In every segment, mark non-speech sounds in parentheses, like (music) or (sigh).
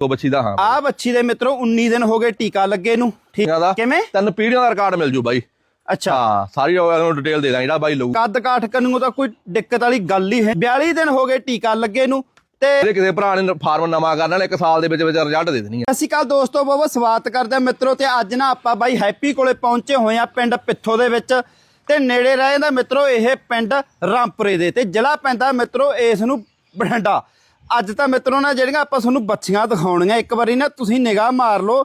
ਤੋ ਬੱਚੀ ਦਾ ਹਾਂ। ਆ ਬੱਚੀ ਦੇ ਮਿੱਤਰੋ 19 ਦਿਨ ਹੋ ਗਏ ਟੀਕਾ ਲੱਗੇ ਨੂੰ। ਠੀਕ ਦਾ ਕਿਵੇਂ? ਤਿੰਨ ਪੀੜ੍ਹੀਆਂ ਦਾ ਰਿਕਾਰਡ ਮਿਲ ਜੂ ਬਾਈ। ਅੱਛਾ। ਹਾਂ ਸਾਰੀ ਉਹਨੂੰ ਡਿਟੇਲ ਦੇ ਦਾਂ ਜਿਹੜਾ ਬਾਈ ਲਊ। ਕੱਦ ਕਾਠ ਕੰਨੂ ਤਾਂ ਕੋਈ ਦਿੱਕਤ ਵਾਲੀ ਗੱਲ ਹੀ ਹੈ। 42 ਦਿਨ ਹੋ ਗਏ ਟੀਕਾ ਲੱਗੇ ਨੂੰ ਤੇ ਕਿਸੇ ਭਰਾ ਨੇ ਫਾਰਮ ਨਵਾਂ ਕਰਨਾ ਨੇ ਇੱਕ ਸਾਲ ਦੇ ਵਿੱਚ ਵਿੱਚ ਰਿਜ਼ਲਟ ਦੇ ਦੇਣੀ ਸਤਿ ਸ਼੍ਰੀ ਅਕਾਲ ਦੋਸਤੋ ਬਹੁਤ ਬਹੁਤ ਸਵਾਗਤ ਕਰਦੇ ਹਾਂ ਮਿੱਤਰੋ ਤੇ ਅੱਜ ਨਾ ਆਪਾਂ ਬਾਈ ਹੈਪੀ ਕੋਲੇ ਪਹੁੰਚੇ ਹੋਏ ਆ ਪਿੰਡ ਪਿੱਥੋ ਦੇ ਵਿੱਚ ਤੇ ਨੇੜੇ ਰਹਿ ਜਾਂਦਾ ਮਿੱਤਰੋ ਇਹ ਪਿੰਡ ਰਾਮਪੁਰੇ ਦੇ ਤੇ ਜ਼ਿਲ੍ਹਾ ਪੈਂਦਾ ਮਿੱਤਰੋ ਇਸ ਨੂੰ ਬਠਿੰਡਾ। ਅੱਜ ਤਾਂ ਮਿੱਤਰੋ ਨਾ ਜਿਹੜੀਆਂ ਆਪਾਂ ਤੁਹਾਨੂੰ ਬੱਚੀਆਂ ਦਿਖਾਉਣੀਆਂ, ਇੱਕ ਵਾਰੀ ਨਾ ਤੁਸੀਂ ਨਿਗਾਹ ਮਾਰ ਲਓ।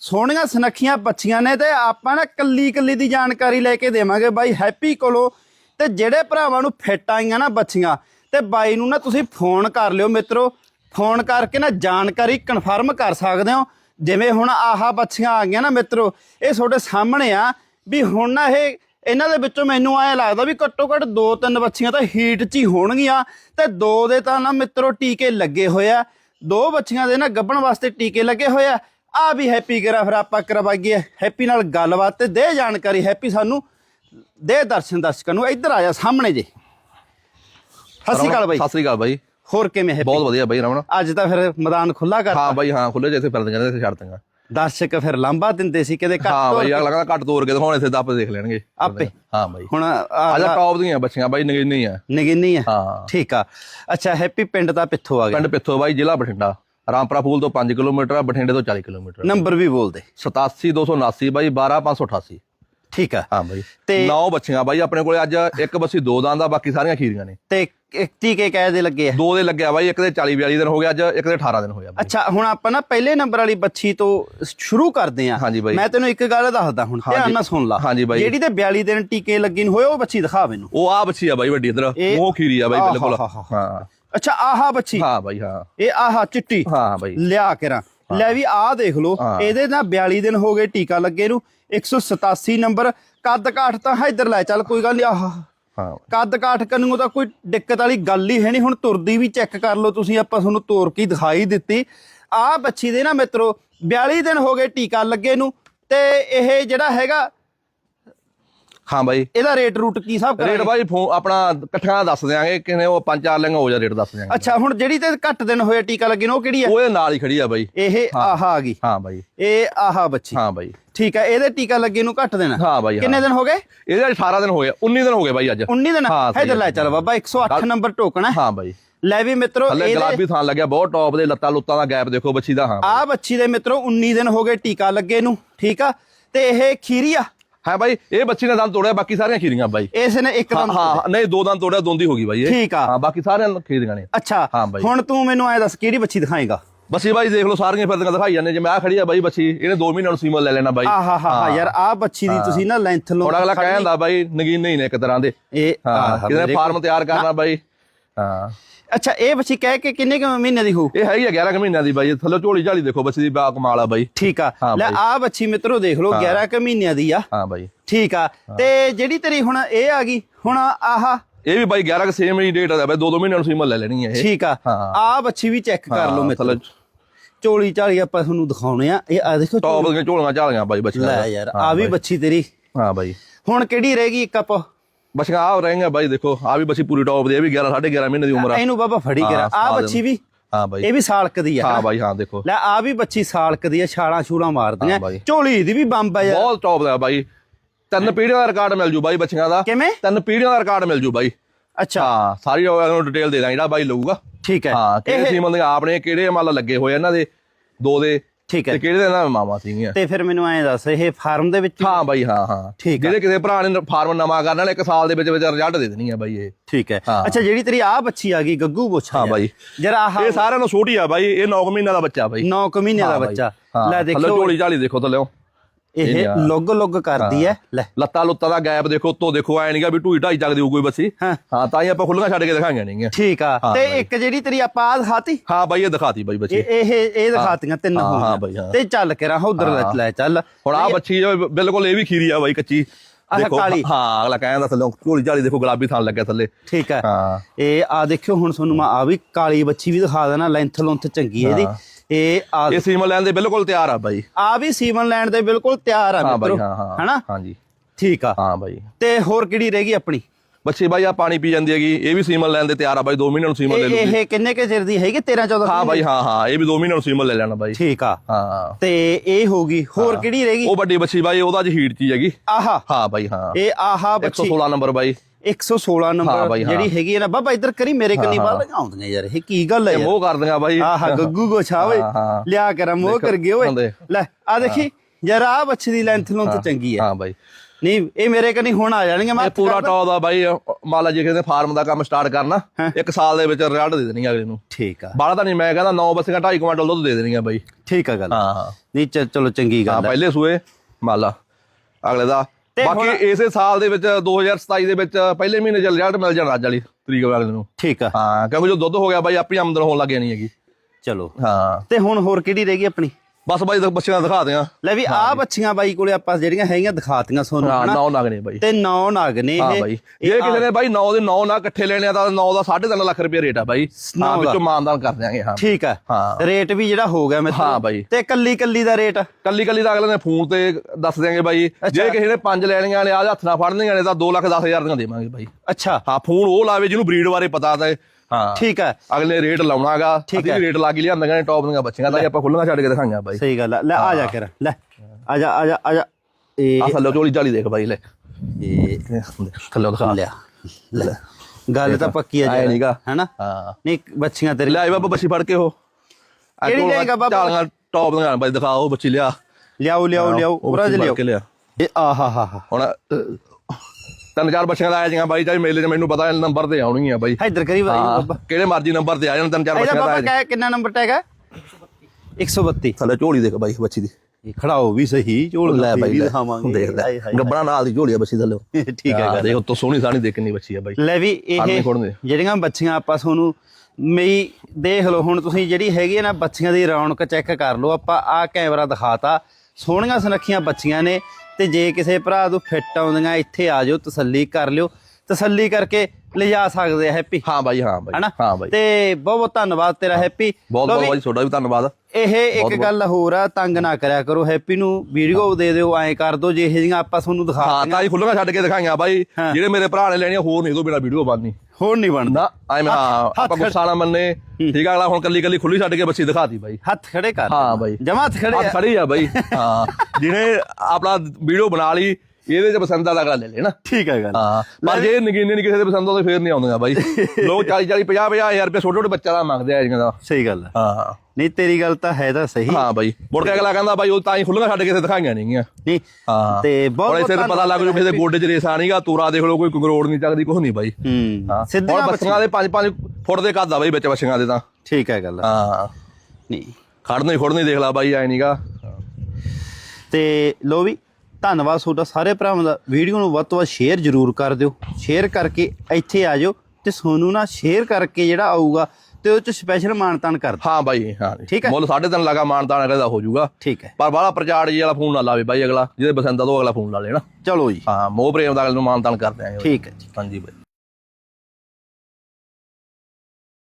ਸੋਹਣੀਆਂ ਸੁਨੱਖੀਆਂ ਬੱਚੀਆਂ ਨੇ ਤੇ ਆਪਾਂ ਨਾ ਕੱਲੀ ਕੱਲੀ ਦੀ ਜਾਣਕਾਰੀ ਲੈ ਕੇ ਦੇਵਾਂਗੇ ਬਾਈ, ਹੈਪੀ ਕੋਲੋਂ। ਤੇ ਜਿਹੜੇ ਭਰਾਵਾਂ ਨੂੰ ਫਿੱਟ ਆਈਆਂ ਨਾ ਬੱਚੀਆਂ, ਤੇ ਬਾਈ ਨੂੰ ਨਾ ਤੁਸੀਂ ਫੋਨ ਕਰ ਲਿਓ ਮਿੱਤਰੋ। ਫੋਨ ਕਰਕੇ ਨਾ ਜਾਣਕਾਰੀ ਕਨਫਰਮ ਕਰ ਸਕਦੇ ਹੋ। ਜਿਵੇਂ ਹੁਣ ਆਹਾ ਬੱਚੀਆਂ ਆ ਗਈਆਂ ਨਾ ਮਿੱਤਰੋ, ਇਹ ਤੁਹਾਡੇ ਸਾਹਮਣੇ ਆ ਵੀ ਹੁਣ ਨਾ ਇਹ ਇਹਨਾਂ ਦੇ ਵਿੱਚੋਂ ਮੈਨੂੰ ਐ ਲੱਗਦਾ ਵੀ ਘੱਟੋ ਘੱਟ ਦੋ ਤਿੰਨ ਬੱਚੀਆਂ ਤਾਂ ਹੀਟ 'ਚ ਹੀ ਹੋਣਗੀਆਂ। ਤੇ ਦੋ ਦੇ ਤਾਂ ਨਾ ਮਿੱਤਰੋ ਟੀਕੇ ਲੱਗੇ ਹੋਏ ਆ। ਦੋ ਬੱਚੀਆਂ ਦੇ ਨਾ ਗੱਭਣ ਵਾਸਤੇ ਟੀਕੇ ਲੱਗੇ ਹੋਏ ਆ। ਆ ਵੀ ਹੈਪੀ ਕਰਾ ਫਿਰ ਆਪਾਂ ਕਰਵਾਈਏ। ਹੈਪੀ ਨਾਲ ਗੱਲਬਾਤ ਤੇ ਦੇ ਜਾਣਕਾਰੀ ਹੈਪੀ ਸਾਨੂੰ ਦੇ ਦਰਸ਼ਨ ਦਰਸ਼ਕਾਂ ਨੂੰ। ਇੱਧਰ ਆ ਜਾ ਸਾਹਮਣੇ ਜੇ। ਸਤਿ ਸ਼੍ਰੀ ਅਕਾਲ ਬਾਈ। ਸਤਿ ਸ੍ਰੀ ਅਕਾਲ ਬਾਈ। ਹੋਰ ਕਿਵੇਂ ਹੈ ਬਹੁਤ ਵਧੀਆ ਬਾਈ ਰਮਣ ਅੱਜ ਤਾਂ ਫਿਰ ਮੈਦਾਨ ਖੁੱਲਾ ਕਰ ਹਾਂ ਬਾਈ ਹਾਂ ਖੁੱਲੇ ਜਿੱਥੇ ਫਿਰਦੇ ਜਾਂਦੇ ਇੱਥੇ ਛੱਡ ਦਾਂਗਾ ਦਰਸ਼ਕ ਫਿਰ ਲਾਂਬਾ ਦਿੰਦੇ ਸੀ ਕਿਤੇ ਘੱਟ ਹਾਂ ਬਾਈ ਅਗਲਾ ਕਹਿੰਦਾ ਘੱਟ ਤੋਰ ਕੇ ਦਿਖਾਉਣੇ ਇੱਥੇ ਦੱਪ ਦੇਖ ਲੈਣਗੇ। ਆਪੇ। ਹਾਂ ਬਾਈ। ਹੁਣ ਆ ਜਾ ਟੌਪ ਦੀਆਂ ਬੱਚੀਆਂ ਬਾਈ ਨਗੀਨੀ ਆ। ਨਗਿੰਨੀ ਆ? ਹਾਂ। ਠੀਕ ਆ। ਅੱਛਾ ਹੈਪੀ ਪਿੰਡ ਦਾ ਪਿੱਥੋਂ ਆ ਗਿਆ। ਪਿੰਡ ਪਿੱਥੋ ਬਾਈ ਜ਼ਿਲ੍ਹਾ ਬਠਿੰਡਾ। ਰਾਮਪੁਰਾ ਫੂਲ ਤੋਂ 5 ਕਿਲੋਮੀਟਰ ਆ ਬਠਿੰਡੇ ਤੋਂ 40 ਕਿਲੋਮੀਟਰ ਨੰਬਰ ਵੀ ਬੋਲਦੇ। 87279 ਬਾਈ 12588 ਠੀਕ ਆ। ਹਾਂ ਬਾਈ। ਤੇ- ਨੌ ਬੱਚੀਆਂ ਬਾਈ ਆਪਣੇ ਕੋਲੇ ਅੱਜ ਇੱਕ ਬੱਸੀ ਦੋ ਦਾਂ ਦਾ ਬਾਕੀ ਸਾਰੀਆਂ ਖੀਰੀਆਂ ਨੇ। ਤੇ ਟੀਕੇ ਕਹਿ ਦੇ ਲੱਗੇ ਆ। ਦੋ ਦੇ ਲੱਗਿਆ ਬਾਈ ਇੱਕ ਦੇ 40 42 ਦਿਨ ਹੋ ਗਿਆ ਅੱਜ ਇੱਕ ਦੇ 18 ਦਿਨ ਹੋਇਆ ਬਾਈ। ਅੱਛਾ ਹੁਣ ਆਪਾਂ ਨਾ ਪਹਿਲੇ ਨੰਬਰ ਵਾਲੀ ਬੱਚੀ ਤੋਂ ਸ਼ੁਰੂ ਕਰਦੇ ਆ। ਹਾਂਜੀ ਬਾਈ। ਮੈਂ ਤੈਨੂੰ ਇੱਕ ਗੱਲ ਦੱਸਦਾ ਹੁਣ ਧਿਆਨ ਨਾਲ ਸੁਣ ਲਾ। ਹਾਂਜੀ ਬਾਈ। ਜਿਹੜੀ ਤੇ 42 ਦਿਨ ਟੀਕੇ ਲੱਗੇ ਨੂੰ ਹੋਏ ਉਹ ਬੱਚੀ ਦਿਖਾ ਮੈਨੂੰ। ਉਹ ਆ ਬੱਚੀ ਆ ਬਾਈ ਵੱਡੀ ਇਧਰ। ਉਹ ਖੀਰੀ ਆ ਬਾਈ ਬਿਲਕੁਲ। ਹਾ ਹਾ ਹਾ। ਹਾਂ। ਅੱਛਾ ਆਹਾ ਬੱਚੀ। ਹਾਂ ਬਾਈ ਹਾਂ। ਇਹ ਆਹਾ ਚਿੱਟੀ। ਹਾਂ ਬਾਈ। ਲਿਆ ਕੇ ਰਾਂ। ਲੈ ਵੀ ਆਹ ਦੇਖ ਲਓ। ਹਾਂ। ਇਹਦੇ ਨਾਲ 42 ਦਿਨ ਹੋ ਗਏ ਟੀਕਾ ਲੱਗੇ ਨੂੰ। 187 ਨੰਬਰ ਕੱਦ ਕਾਠ ਤਾਂ ਇੱਧਰ ਲੈ ਚੱਲ ਕੋਈ ਗੱਲ ਨਹੀਂ ਆਹ। ਹਾਂ। ਕੱਦ ਕਾਠ ਕੰਨੂ ਤਾਂ ਕੋਈ ਦਿੱਕਤ ਵਾਲੀ ਗੱਲ ਹੀ ਹੈ ਨਹੀਂ ਹੁਣ ਤੁਰਦੀ ਵੀ ਚੈੱਕ ਕਰ ਲਓ ਤੁਸੀਂ ਆਪਾਂ ਤੁਹਾਨੂੰ ਤੋਰ ਕੇ ਹੀ ਦਿਖਾਈ ਦਿੱਤੀ। ਆਹ ਬੱਚੀ ਦੇ ਨਾ ਮਿੱਤਰੋ 42 ਦਿਨ ਹੋ ਗਏ ਟੀਕਾ ਲੱਗੇ ਨੂੰ ਤੇ ਇਹ ਜਿਹੜਾ ਹੈਗਾ ਹਾਂ ਬਾਈ। ਇਹਦਾ ਰੇਟ ਰੂਟ ਕੀ ਹਿਸਾਬ ਰੇਟ ਬਾਈ ਫੋ- ਆਪਣਾ ਇਕੱਠਾ ਦੱਸ ਦਿਆਂਗੇ ਕਿਨੇ ਉਹ ਪੰਜ ਚਾਰ ਲਿੰਗ ਹੋ ਜਾ ਰੇਟ ਦੱਸ ਦਿਆਂਗੇ। ਅੱਛਾ ਹੁਣ ਜਿਹੜੀ ਤੇ ਘੱਟ ਦਿਨ ਹੋਏ ਟੀਕਾ ਲੱਗੇ ਨੂੰ ਉਹ ਕਿਹੜੀ ਆ? ਉਹਦੇ ਨਾਲ ਹੀ ਖੜੀ ਆ ਬਾਈ। ਇਹ ਆਹ ਆ ਗਈ। ਹਾਂ ਬਾਈ। ਇਹ ਆਹ ਬੱਚੀ। ਹਾਂ ਬਾਈ। ਠੀਕ ਹੈ ਇਹਦੇ ਟੀਕਾ ਲੱਗੇ ਨੂੰ ਘੱਟ ਦਿਨ। ਹਾਂ ਬਾਈ ਕਿੰਨੇ ਦਿਨ ਹੋ ਗਏ? ਇਹਦੇ 18 ਦਿਨ ਹੋਏ ਆ, 19 ਦਿਨ ਹੋ ਗਏ ਬਾਈ ਅੱਜ। 19 ਦਿਨ? ਹਾਂ, ਲੈ। ਚੱਲ ਬਾਬਾ 108 ਨੰਬਰ ਟੋਕਣਾ ਹਾਂ। ਬਾਈ। ਲੈ ਵੀ ਮਿੱਤਰੋ ਇਹਦੇ ਗੁਲਾਬੀ ਥਾਂ ਲੱਗਿਆ ਬਹੁਤ ਟੌਪ ਦੇ ਲੱਤਾਂ ਲੁੱਤਾਂ ਦਾ ਗੈਪ ਦੇਖੋ ਬੱਚੀ ਦਾ ਹਾਂ। ਆ ਬੱਚੀ ਦੇ ਮਿੱਤਰੋ 19 ਦਿਨ ਹੋ ਗਏ ਟੀਕਾ ਲੱਗੇ ਨੂੰ ਠੀਕ ਆ? ਤੇ ਇਹ ਖੀਰੀ ਆ? ਹਾਂ ਬਾਈ ਇਹ ਬੱਚੀ ਨੇ ਦੰਦ ਤੋੜਿਆ ਬਾਕੀ ਸਾਰੀਆਂ ਖੀਰੀਆਂ ਬਾਈ। ਇਸ ਨੇ ਇੱਕ ਦਮ ਹਾਂ ਨਹੀਂ ਦੋ ਦੰਦ ਤੋੜਿਆ ਦੋਂਦੀ ਹੋ ਗਈ ਬਾਈ ਇਹ। ਠੀਕ ਆ। ਹਾਂ ਬਾਕੀ ਸਾਰਿਆਂ ਖੀਰੀਆਂ ਨੇ। ਅੱਛਾ। ਹੁਣ ਤੂੰ ਮੈਨੂੰ ਐ ਦੱਸ ਕਿਹੜੀ ਬੱਚੀ ਦਿਖਾਏਗਾ? ਬੱਚੀ ਬਾਈ ਦੇਖ ਲਓ ਸਾਰੀਆਂ ਫਿਰਦੀਆਂ ਦਿਖਾਈ ਜਾਂਦੇ ਜਿਵੇਂ ਆ ਖੜੀ ਆ ਬਾਈ ਬੱਚੀ ਇਹਨੇ 2 ਮਹੀਨਿਆਂ ਨੂੰ ਸੀਮਾ ਲੈ ਲੈਣਾ ਬਾਈ। ਆਹਾ ਹਾ ਹਾ। ਯਾਰ ਆ ਬੱਚੀ ਦੀ ਤੁਸੀਂ ਨਾ ਲੈਂਥ ਲੋ ਹੁਣ ਅਗਲਾ ਕਹਿੰਦਾ ਬਾਈ ਨਗੀਨੇ ਹੀ ਨੇ ਇੱਕ ਤਰ੍ਹਾਂ ਦੇ। ਇਹ ਹਾਂ ਕਿਤੇ ਫਾਰਮ ਤਿਆਰ ਕਰਨਾ ਬਾਈ। ਹਾਂ। ਅੱਛਾ ਇਹ ਬੱਚੀ ਕਹਿ ਕੇ ਕਿੰਨੇ ਕੁ ਮਹੀਨੇ ਦੀ ਹੋ ਇਹ ਹੈਗੀ ਆ 11 ਕੁ ਮਹੀਨਿਆਂ ਦੀ ਬਾਈ ਥੱਲੇ ਝੋਲੀ ਝਾਲੀ ਦੇਖੋ ਬੱਚੀ ਦੀ ਬਾ ਕਮਾਲ ਆ ਬਾਈ। ਠੀਕ ਆ। ਹਾਂ ਲੈ ਬਾਈ। ਆ ਬੱਚੀ ਮਿੱਤਰੋ ਦੇਖ ਲਓ 11 ਕੁ ਮਹੀਨਿਆਂ ਦੀ ਆ। ਹਾਂ ਬਾਈ। ਠੀਕ ਆ। ਤੇ ਜਿਹੜੀ ਤੇਰੀ ਹੁਣ ਇਹ ਆ ਗਈ ਹੁਣ ਆਹਾ ਇਹ ਵੀ ਬਾਈ 11 ਕੁ ਸੇਮ ਹੀ ਡੇਟ ਆ ਬਾਈ ਦੋ ਦੋ ਮਹੀਨਿਆਂ ਨੂੰ ਸੀਮਾ ਲੈ ਲੈਣੀ ਹੈ ਇਹ। ਠੀਕ ਆ। ਹਾਂ। ਆ ਬੱਚੀ ਵੀ ਚੈੱਕ ਕਰ ਲਓ ਹਾਂ, ਮਿੱਤਰੋ। ਥੱਲੇ ਚੋਲੀ ਚਾਲੀ ਆਪਾਂ ਤੁਹਾਨੂੰ ਦਿਖਾਉਣੇ ਆ। ਇਹ ਆ ਦੇਖੋ ਟੌਪ ਦੀਆਂ ਝੋਲੀਆਂ ਝਾਲੀਆਂ ਬਾਈ ਬੱਚੀਆਂ ਲੈ। ਯਾਰ ਹਾਂ ਆ ਵੀ। ਬੱਚੀ ਤੇਰੀ। ਹਾਂ ਬਾਈ। ਹੁਣ ਕਿਹੜੀ ਰਹੇਗੀ ਇੱਕ ਆਪ ਬੱਚੀਆਂ ਆ ਰਹਿਣਗੀਆਂ ਬਾਈ ਦੇਖੋ ਆ ਵੀ ਬੱਚੀ ਪੂਰੀ ਟੌਪ ਦੀ ਇਹ ਵੀ 11 11.5 ਮਹੀਨੇ ਦੀ ਉਮਰ ਆ। ਇਹਨੂੰ ਬਾਬਾ ਫੜੀ ਕਰਾ। ਆ ਬੱਚੀ ਵੀ ਹਾਂ ਬਾਈ। ਇਹ ਵੀ ਸਾਲਕ ਦੀ ਆ ਹਾਂ ਬਾਈ ਹਾਂ ਦੇਖੋ। ਲੈ ਆ ਵੀ ਬੱਚੀ ਸਾਲਕ ਦੀ ਆ ਛਾਲਾਂ ਛੂਲਾਂ ਮਾਰਦੀਆਂ। ਝੋਲੀ ਦੀ ਵੀ ਬੰਬ ਆ ਯਾਰ। ਬਹੁਤ ਟੌਪ ਦਾ ਬਾਈ। ਤਿੰਨ ਪੀੜ੍ਹੀਆਂ ਦਾ ਰਿਕਾਰਡ ਮਿਲ ਜੂ ਬਾਈ ਬੱਚੀਆਂ ਦਾ। ਕਿਵੇਂ? ਤਿੰਨ ਪੀੜ੍ਹੀਆਂ ਦਾ ਰਿਕਾਰਡ ਮਿਲ ਜੂ ਬਾਈ। ਅੱਛਾ। ਹਾਂ ਸਾਰੀ ਉਹਨੂੰ ਡਿਟੇਲ ਦੇ ਦਾਂ ਜਿਹੜਾ ਬਾਈ ਲਊਗਾ। ਠੀਕ ਹੈ। ਹਾਂ ਕਿਹੜੇ ਸੀਮਨ ਦੇ ਆਪਣੇ ਕਿਹੜੇ ਮੰਨ ਲਾ ਲੱਗੇ ਹੋਏ ਇਹਨਾਂ ਦੇ? ਦੋ ਦੇ। ਠੀਕ ਹੈ। ਤੇ ਕਿਹੜੇ ਦੇ ਇਹਨਾਂ ਮਾਮਾ ਸੀਗੀਆਂ? ਤੇ ਫਿਰ ਮੈਨੂੰ ਐਂ ਦੱਸ ਇਹ ਫਾਰਮ ਦੇ ਵਿੱਚ ਹਾਂ ਬਾਈ ਹਾਂ ਹਾਂ। ਠੀਕ ਆ। ਜਿਹੜੇ ਕਿਸੇ ਭਰਾ ਨੇ ਫਾਰਮ ਨਵਾਂ ਕਰਨਾ ਨੇ ਇੱਕ ਸਾਲ ਦੇ ਵਿੱਚ ਵਿੱਚ ਰਿਜ਼ਲਟ ਦੇ ਦੇਣੀ ਆ ਬਾਈ ਇਹ। ਠੀਕ ਹੈ। ਹਾਂ। ਅੱਛਾ ਜਿਹੜੀ ਤੇਰੀ ਆ ਬੱਚੀ ਆ ਗਈ ਗੱਗੂ ਬੋਛਾ ਹਾਂ ਬਾਈ। ਜਰਾ ਆਹ ਇਹ ਸਾਰਿਆਂ ਨੂੰ ਛੋਟੀ ਆ ਬਾਈ ਇਹ 9 ਮਹੀਨਿਆਂ ਦਾ ਬੱਚਾ ਬਾਈ। 9 ਕੁ ਮਹੀਨਿਆਂ ਦਾ ਹਾਂ। ਬੱਚਾ। ਹਾਂ, ਲੈ ਦੇਖੋ। ਝੋਲੀ ਝਾਲੀ ਦੇਖੋ ਥੱਲੇ। ਇਹ ਇਹ ਆ। ਲੁੱਗ ਲੁੱਗ ਕਰਦੀ ਹੈ ਲੈ ਲੱਤਾਂ ਲੁੱਤਾਂ ਦਾ ਗੈਪ ਦੇਖੋ ਉੱਤੋਂ ਦੇਖੋ ਐ ਨਹੀਂਗਾ ਵੀ ਢੂਈ ਢਾਈ ਚੱਕਦੀ ਹੋਊ ਕੋਈ ਬੱਸੀ ਹਾਂ। ਤਾਂ ਹੀ ਆਪਾਂ ਖੁੱਲੀਆਂ ਛੱਡ ਕੇ ਦਿਖਾਈਆਂ ਨਹੀਂਗੀਆਂ ਠੀਕ ਆ ਤੇ। ਇੱਕ ਜਿਹੜੀ ਤੇਰੀ ਆਪਾਂ ਆਹ ਦਿਖਾਤੀ ਹਾਂ ਬਾਈ ਇਹ ਦਿਖਾਤੀ ਬਾਈ ਬੱਚੀ ਇਹ ਇਹ ਦਿਖਾਤੀਆਂ ਤਿੰਨ ਹਾਂ, ਹੋ। ਬਾਈ, ਹਾਂ। ਤੇ ਚੱਲ ਕੇ ਰਾਂ ਉਧਰ। ਲੈ ਚੱਲ ਹੁਣ ਆ ਬੱਚੀ ਜੋ ਬਿਲਕੁਲ ਇਹ ਵੀ ਖੀਰੀ ਆ ਬਾਈ ਕੱਚੀ ਕਾਲੀ। ਹਾਂ ਅਗਲਾ ਕਹਿੰਦਾ ਥੱਲੇ ਝੋਲੀ ਝਾਲੀ ਦੇਖੋ ਗੁਲਾਬੀ ਥਾਂ ਲੱਗਿਆ ਥੱਲੇ ਠੀਕ ਹੈ ਹਾਂ ਇਹ ਆ ਦੇਖਿਓ ਹੁਣ ਤੁਹਾਨੂੰ ਮੈਂ ਆ ਵੀ ਕਾਲੀ ਬੱਚੀ ਵੀ ਦਿਖਾ ਦੇਣਾ ਲੈਂਥ ਲੁੰਥ ਚੰਗੀ ਹੈ ਇਹਦੀ। ਇਹ ਆ ਇਹ ਸੀਮਨ ਲੈਣ ਦੇ ਬਿਲਕੁਲ ਤਿਆਰ ਆ ਬਾਈ। ਆ ਵੀ ਸੀਮਨ ਲੈਣ ਦੇ ਬਿਲਕੁਲ ਤਿਆਰ ਆ ਮਿੱਤਰੋ ਹਾਂ ਹਾਂ। ਹਨਾ? ਹਾਂਜੀ। ਠੀਕ ਆ। ਹਾਂ ਬਾਈ। ਤੇ ਹੋਰ ਕਿਹੜੀ ਰਹਿ ਗਈ ਆਪਣੀ? ਬੱਚੀ ਬਾਈ ਆ ਪਾਣੀ ਪੀ ਜਾਂਦੀ ਹੈਗੀ ਇਹ ਵੀ ਸੀਮਨ ਲੈਣ ਦੇ ਤਿਆਰ ਆ ਬਾਈ 2 ਮਹੀਨੇ ਨੂੰ ਸੀਮਨ ਲੈ ਲੂਗੀ। ਇਹ ਕਿੰਨੇ ਕੇ ਚਿਰ ਦੀ ਹੈਗੀ? 13 14 ਹਾਂ ਬਾਈ ਹਾਂ ਹਾਂ ਇਹ ਵੀ 2 ਮਹੀਨੇ ਨੂੰ ਸੀਮਨ ਲੈ ਲੈਣਾ ਬਾਈ। ਠੀਕ ਆ। ਹਾਂ। ਤੇ ਇਹ ਹੋਗੀ ਹੋਰ ਕਿਹੜੀ ਰਹੇਗੀ ਉਹ ਵੱਡੀ ਬੱਚੀ ਬਾਈ ਉਹਦਾ ਅੱਜ ਹੀਟ ਚ ਹੈਗੀ। ਆਹਾ। ਹਾਂ ਬਾਈ ਹਾਂ। ਇਹ ਆਹਾ ਬੱਚੀ। 116 ਨੰਬਰ ਬਾਈ। 116 ਹਾਂ ਨੰਬਰ ਬਾਈ, ਹਾਂ। ਜਿਹੜੀ ਹੈਗੀ ਹੈ ਨਾ ਬਾਬਾ ਇੱਧਰ ਕਰੀ ਮੇਰੇ ਕੰਨੀ ਵੱਲ ਆਉਂਦੀਆਂ ਯਾਰ ਇਹ ਕੀ ਗੱਲ ਹੈ ਯਾਰ? ਮੋਹ ਕਰ ਦਿੰਗਾ ਬਾਈ। ਆਹਾ ਗੱਗੂ ਗੋਛਾ ਓਏ। ਹਾਂ, ਹਾਂ। ਲਿਆ ਕਰ ਮੋਹ ਕਰ ਗਿਆ ਓਏ। ਹੁੰਦੇ। ਲੈ ਆ ਦੇਖੀ ਯਾਰ ਆ ਬੱਚੀ ਦੀ ਲੈਂਥ ਨੂੰ ਤਾਂ ਚੰਗੀ ਹੈ ਹਾਂ ਬਾਈ। ਨਹੀਂ ਇਹ ਮੇਰੇ ਕੰਨੀ ਹੁਣ ਆ ਜਾਣਗੇ ਮੈਂ ਇਹ ਪੂਰਾ ਟੌਪ ਦਾ ਬਾਈ ਮੰਨ ਲਾ ਜੇ ਕਿਸੇ ਨੇ ਫਾਰਮ ਦਾ ਕੰਮ ਸਟਾਰਟ ਕਰਨਾ। ਇੱਕ ਸਾਲ ਦੇ ਵਿੱਚ ਰਿਜ਼ਲਟ ਦੇ ਦੇਣੀ ਅਗਲੇ ਨੂੰ। ਠੀਕ ਆ। ਬਾਲਾ ਤਾਂ ਨਹੀਂ ਮੈਂ ਕਹਿੰਦਾ 9 ਬੱਸੀਆਂ 2.5 ਕੁਇੰਟਲ ਦੁੱਧ ਦੇ ਦੇਣੀਆਂ ਬਾਈ। ਠੀਕ ਆ ਗੱਲ। ਹਾਂ ਹਾਂ। ਨਹੀਂ ਚ- ਚਲੋ ਚੰਗੀ ਗੱਲ ਹੈ ਪਹਿਲੇ ਸੂਏ ਮੰਨ ਲਾ ਅਗਲੇ ਦਾ ਬਾਕੀ ਇਸੇ ਸਾਲ ਦੇ ਵਿੱਚ 2027 ਦੇ ਵਿੱਚ ਪਹਿਲੇ ਮਹੀਨੇ ਚ ਰਿਜ਼ਲਟ ਮਿਲ ਜਾਣਾ ਅੱਜ ਵਾਲੀ ਤਰੀਕ ਅਗਲੇ ਨੂੰ। ਠੀਕ ਆ। ਹਾਂ ਕਿਉਂਕਿ ਜੋ ਦੁੱਧ ਹੋ ਗਿਆ ਬਾਈ ਆਪੀ ਆਮਦਨ ਹੋਣ ਲੱਗ ਜਾਣੀ ਹੈਗੀ। ਚਲੋ। ਹਾਂ। ਤੇ ਹੁਣ ਹੋਰ ਕਿਹੜੀ ਰਹਿ ਗਈ ਆਪਣੀ? ਬਸ ਬਾਈ ਬੱਚਿਆਂ ਦਿਖਾ ਦਿਆਂ। ਲੈ ਵੀ ਆ ਬੱਚੀਆਂ ਬਾਈ ਕੋਲੇ ਆਪਾਂ ਜਿਹੜੀਆਂ ਹੈਗੀਆਂ ਦਿਖਾਤੀਆਂ ਸੋਨੂੰ ਹਾਂ ਨੌ ਨਗਨੇ ਬਾਈ। ਤੇ ਨੌ ਨਗ ਨੇ ਹਾਂ ਬਾਈ। ਜੇ ਕਿਸੇ ਨੇ ਬਾਈ 9 ਦੇ 9 ਨਾ ਇਕੱਠੇ ਲੈਣੇ ਆ ਤਾਂ 9 ਦਾ 3.5 ਲੱਖ ਰੁਪਏ ਰੇਟ ਆ ਬਾਈ। ਨੌ ਹਾਂ। ਵਿੱਚੋਂ ਮਾਨਦਾਨ ਕਰ ਦਿਆਂਗੇ ਹਾਂ। ਠੀਕ ਆ। ਹਾਂ। ਰੇਟ ਵੀ ਜਿਹੜਾ ਹੋ ਗਿਆ ਮੇਰੇ ਹਾਂ ਬਾਈ। ਤੇ ਕੱਲੀ ਕੱਲੀ ਦਾ ਰੇਟ? ਕੱਲੀ ਕੱਲੀ ਦਾ ਅਗਲੇ ਨੇ ਫੋਨ ਤੇ ਦੱਸ ਦਿਆਂਗੇ ਬਾਈ। ਜੇ ਕਿਸੇ ਨੇ ਪੰਜ ਲੈਣੀਆਂ ਨੇ ਆ ਹੱਥ ਨਾਲ ਫੜਨੀਆਂ ਨੇ ਤਾਂ 2 ਲੱਖ 10 ਹਜ਼ਾਰ ਦੀਆਂ ਦੇਵਾਂਗੇ ਬਾਈ। ਅੱਛਾ। ਹਾਂ ਫੋਨ ਉਹ ਲਾਵੇ ਜਿਹਨੂੰ ਬਰੀਡ ਬਾਰੇ ਪਤਾ ਤਾਂ ਹਾਂ। ਠੀਕ ਆ ਅਗਲੇ ਰੇਟ ਲਾਉਣਾਗਾ। ਠੀਕ ਅਸੀਂ ਹੈ। ਰੇਟ ਲਾ ਕੇ ਲਿਆਂਦੀਆਂ ਨੇ ਟੌਪ ਦੀਆਂ ਬੱਚੀਆਂ। ਤਾਂ ਆਪਾਂ ਖੁੱਲੀਆਂ ਛੱਡ ਕੇ ਦਿਖਾਈਆਂ ਬਾਈ। ਸਹੀ ਗੱਲ ਆ। ਲੈ ਆ ਜਾ ਕਰ ਲੈ। ਆ ਜਾ ਆ ਜਾ ਆ ਜਾ। ਇਹ ਆ ਥੱਲੇ ਝੋਲੀ ਝਾਲੀ ਦੇਖ ਬਾਈ ਲੈ। ਇਹ ਥੱਲੇ ਦਿਖਾ। ਲਿਆ। ਲੈ। ਗੱਲ ਤਾਂ ਪੱਕੀ ਆ ਜੀ ਨੀਗਾ। ਹੈਨਾ? ਹਾਂ। ਨਹੀਂ ਬੱਚੀਆਂ ਤੇਰੇ ਲੈ ਬਾਬਾ ਬੱਚੀ ਫੜ ਕੇ ਉਹ। ਆਹ ਕਿਹੜੀ ਲਏਗਾ ਬਾਬਾ? ਝਾਲੀਆਂ ਟੌਪ ਦੀਆਂ ਬਾਈ ਦਿਖਾਓ ਬੱਚੀ ਲਿਆ। ਲਿਆਓ ਲਿਆਓ ਲਿਆਓ। ਉਹ ਉਰਾ ਬੱਚੀ ਫੜ ਲਿਆਓ। ਇਹ ਆ ਹਾ ਹਾ ਹਾ ਹੁਣ ਤਿੰਨ ਚਾਰ ਬੱਚੀਆਂ ਦਾ ਜੀਆਂ ਬਾਈ ਚਾਹੇ ਮੇਲੇ 'ਚ ਮੈਨੂੰ ਪਤਾ ਨੰਬਰ ਤੇ ਆਉਣਗੀਆਂ ਬਾਈ। ਇੱਧਰ ਕਰੀ ਬਾਈ ਹਾਂ ਬਾਬਾ। ਕਿਹੜੇ ਮਰਜ਼ੀ ਨੰਬਰ ਤੇ ਆ ਜਾਣ ਤਿੰਨ ਚਾਰ ਇਹਦਾ ਬੱਚੀਆਂ ਦਾ ਬਾਬਾ ਕਿਆ ਕਿੰਨਾ ਨੰਬਰ ਟੈਗ ਹੈ 132 ਥੱਲੇ ਝੋਲੀ ਦੇਖ ਬਾਈ ਬੱਚੀ ਦੀ। ਇਹ ਖੜਾਓ ਵੀ ਸਹੀ ਝੋਲ ਲੈ ਬਾਈ ਲੈ। ਦਿਖਾਵਾਂਗੇ। ਦੇਖ ਲੈ ਹਾਏ ਹਾਏ ਨਾਲ ਦੀ ਝੋਲੀ ਆ ਬੱਚੀ ਥੱਲੇ। (laughs) ਠੀਕ ਹੈ ਗੱਲ ਦੇਖ ਉੱਤੋਂ ਸੋਹਣੀ ਸਾਣੀ ਦੇਖ ਕਿੰਨੀ ਬੱਚੀ ਆ ਬਾਈ। ਲੈ ਵੀ ਇਹ। ਜਿਹੜੀਆਂ ਬੱਚੀਆਂ ਆਪਾਂ ਤੁਹਾਨੂੰ ਮਈ ਦੇਖ ਲਓ ਹੁਣ ਤੁਸੀਂ ਜਿਹੜੀ ਹੈਗੀ ਹੈ ਨਾ ਬੱਚੀਆਂ ਦੀ ਰੌਣਕ ਚੈੱਕ ਕਰ ਲਓ ਆਪਾਂ ਆ ਕੈਮਰਾ ਦਿਖਾਤਾ। ਸੋਹਣੀਆਂ ਸੁਨੱਖੀਆਂ ਬੱਚੀਆਂ ਨੇ ਤੇ ਜੇ ਕਿਸੇ ਭਰਾ ਨੂੰ ਫਿੱਟ ਆਉਂਦੀਆਂ, ਇੱਥੇ ਆ ਜਾਓ, ਤਸੱਲੀ ਕਰ ਲਿਓ। ਤਸੱਲੀ ਕਰਕੇ ਲਿਜਾ ਸਕਦੇ ਆ ਹੈਪੀ? ਹਾਂ ਬਾਈ ਹਾਂ ਬਾਈ। ਹਨਾ? ਹਾਂ ਬਾਈ। ਤੇ ਬਹੁਤ ਬਹੁਤ ਧੰਨਵਾਦ ਤੇਰਾ ਹੈਪੀ। ਬਹੁਤ ਬਹੁਤ ਬਾਈ ਤੁਹਾਡਾ ਵੀ ਧੰਨਵਾਦ। ਇਹ ਇੱਕ ਗੱਲ ਹੋਰ ਆ ਤੰਗ ਨਾ ਕਰਿਆ ਕਰੋ ਹੈਪੀ ਨੂੰ ਵੀਡੀਓ ਦੇ ਦਿਓ ਐਂ ਕਰ ਦਿਓ ਜੇ ਇਹ ਜਿਹੀਆਂ ਆਪਾਂ ਤੁਹਾਨੂੰ ਦਿਖਾ ਹਾਂ ਤਾਂ ਹੀ ਖੁੱਲ੍ਹੀਆਂ ਛੱਡ ਕੇ ਦਿਖਾਈਆਂ ਬਾਈ। ਜਿਹੜੇ ਮੇਰੇ ਭਰਾ ਨੇ ਲੈਣੀਆਂ ਹੋਰ ਨਹੀਂ ਤੋਂ ਬਿਨਾ ਵੀਡੀਓ ਬਣਨੀ। ਹੋਰ ਨਹੀਂ ਬਣਦਾ। ਆਈ ਮੈਂ ਹਾਂ ਆਪਾਂ ਗੁੱਸਾ ਨਾ ਮੰਨੇ। ਠੀਕ ਆ ਅਗਲਾ ਹੁਣ ਕੱਲੀ ਕੱਲੀ ਖੁੱਲੀ ਛੱਡ ਕੇ ਬੱਚੀ ਦਿਖਾਤੀ ਬਾਈ। ਹੱਥ ਖੜੇ ਕਰ। ਹਾਂ ਬਾਈ। ਜਮਾ ਹੱਥ ਖੜੇ ਹੱਥ ਆ। ਖੜੀ ਆ ਬਾਈ। ਹਾਂ। ਜਿਹਨੇ ਆਪਣਾ ਵੀਡੀਓ ਬਣਾ ਲਈ ਇਹਦੇ ਚ ਪਸੰਦ ਆ ਤਾਂ ਅਗਲਾ ਲੈ ਲੈਣਾ ਠੀਕ ਹੈ ਗੱਲ। ਹਾਂ ਪਰ ਜੇ ਨਗੀਨੇ ਨਹੀਂ ਕਿਸੇ ਦੇ ਪਸੰਦ ਆਉਂਦੇ ਫੇਰ ਨਹੀਂ ਆਉਂਦੀਆਂ ਬਾਈ। (laughs) ਲੋਕ 40 40 50 50 ਹਜ਼ਾਰ ਰੁਪਏ ਛੋਟੇ ਛੋਟੇ ਬੱਚਾ ਦਾ ਮੰਗਦੇ ਆ ਜਿਹੀਆਂ ਦਾ। ਸਹੀ ਗੱਲ ਹਾਂ। ਨਹੀਂ ਤੇਰੀ ਗੱਲ ਤਾਂ ਹੈ ਤਾਂ ਸਹੀ। ਹਾਂ ਬਾਈ। ਮੁੜ ਕੇ ਅਗਲਾ ਕਹਿੰਦਾ ਬਾਈ ਉਹ ਤਾਂ ਹੀ ਖੁੱਲੀਆਂ ਛੱਡ ਕੇ ਇੱਥੇ ਦਿਖਾਈਆਂ ਨਹੀਂਗੀਆਂ ਨਹੀਂ ਹਾਂ। ਤੇ ਬਹੁਤ ਬਹੁਤ ਪਤਾ ਲੱਗ ਜੂ ਕਿਸੇ ਗੋਡੇ 'ਚ ਰੇਸਾ ਨਹੀਂਗਾ ਤੂਰਾ ਦੇਖ ਲਓ ਕੋਈ ਕੰਗਰੋੜ ਨਹੀਂ ਚੱਕਦੀ ਕੁਝ ਨਹੀਂ ਬਾਈ। ਹੂੰ। ਸਿੱਧੀਆਂ ਬੱਚੀਆਂ ਦੇ 5 5 ਫੁੱਟ ਦੇ ਕੱਦ ਆ ਬਾਈ ਵਿੱਚ ਬੱਚੀਆਂ ਦੇ ਤਾਂ। ਠੀਕ ਹੈ ਗੱਲ। ਹਾਂ। ਨਹੀਂ। ਖੜਨੇ ਖੁੜਨੇ ਦੇਖ ਲਾ ਬਾਈ ਐ ਨਹੀਂਗਾ ਤੇ ਲੋ ਵੀ ਧੰਨਵਾਦ ਤੁਹਾਡਾ ਸਾਰੇ ਭਰਾਵਾਂ ਦਾ। ਵੀਡੀਓ ਨੂੰ ਵੱਧ ਤੋਂ ਵੱਧ ਸ਼ੇਅਰ ਜ਼ਰੂਰ ਕਰ ਦਿਓ। ਸ਼ੇਅਰ ਕਰਕੇ ਇੱਥੇ ਆ ਜਾਓ ਤੇ ਸੋਨੂੰ ਨਾ ਸ਼ੇਅਰ ਕਰਕੇ ਜਿਹੜਾ ਆਊਗਾ ਤੇ ਉਹ ਚ ਸਪੈਸ਼ਲ ਮਾਨਤਾਨ ਕਰ ਹਾਂ ਬਾਈ ਹਾਂ ਠੀਕ ਹੈ। ਮੁੱਲ 3.5 ਲਗਾ ਮਾਨਤਾਨ ਇਹਦਾ ਹੋ ਜਾਊਗਾ। ਠੀਕ ਹੈ। ਪਰ ਬਾਹਲਾ ਪ੍ਰਚਾਰ ਜੀ ਵਾਲਾ ਫੋਨ ਨਾ ਲਾਵੇ ਬਾਈ ਅਗਲਾ ਜਿਹਦੇ ਆ ਉਹ ਅਗਲਾ ਫੋਨ ਲਾ ਲੈਣਾ ਚਲੋ ਜੀ। ਹਾਂ ਮੋਹ ਪ੍ਰੇਮ ਦਾ ਅਗਲੇ ਨੂੰ ਮਾਨਤਾਨ ਕਰ ਦਿਆਂਗੇ। ਬਾਈ। ਠੀਕ ਹੈ ਜੀ। ਹਾਂਜੀ ਬਾਈ।